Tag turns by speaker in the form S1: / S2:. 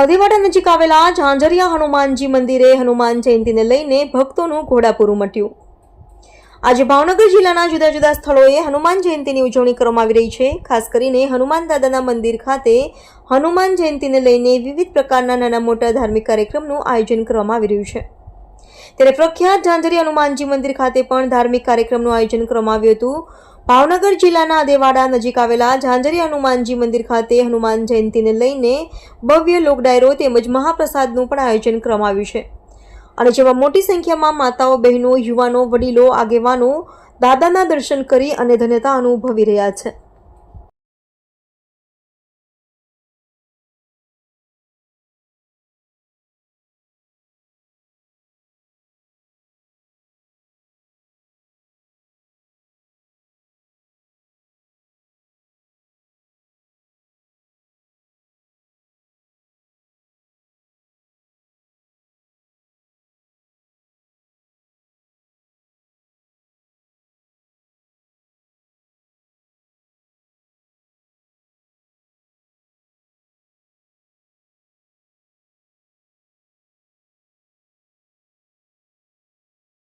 S1: અધેવાડા નજીક આવેલા ઝાંઝરિયા હનુમાનજી મંદિરે હનુમાન જયંતિને લઈને ભક્તોનું ઘોડાપૂરું મટ્યું. આજે ભાવનગર જિલ્લાના જુદા જુદા સ્થળોએ હનુમાન જયંતિની ઉજવણી કરવામાં આવી રહી છે. ખાસ કરીને હનુમાન દાદાના મંદિર ખાતે હનુમાન જયંતિને લઈને વિવિધ પ્રકારના નાના મોટા ધાર્મિક કાર્યક્રમનું આયોજન કરવામાં આવી રહ્યું છે. ત્યારે પ્રખ્યાત ઝાંઝરી હનુમાનજી મંદિર ખાતે પણ ધાર્મિક કાર્યક્રમનું આયોજન કરવામાં આવ્યું હતું. ભાવનગર જિલ્લાના અદેવાડા નજીક આવેલા ઝાંઝરી હનુમાનજી મંદિર ખાતે હનુમાન જયંતિને લઈને ભવ્ય લોકડાયરો તેમજ મહાપ્રસાદનું પણ આયોજન કરવામાં છે. અને જેમાં મોટી સંખ્યામાં માતાઓ, બહેનો, યુવાનો, વડીલો, આગેવાનો, દાદાના દર્શન કરી અને ધન્યતા અનુભવી રહ્યા છે.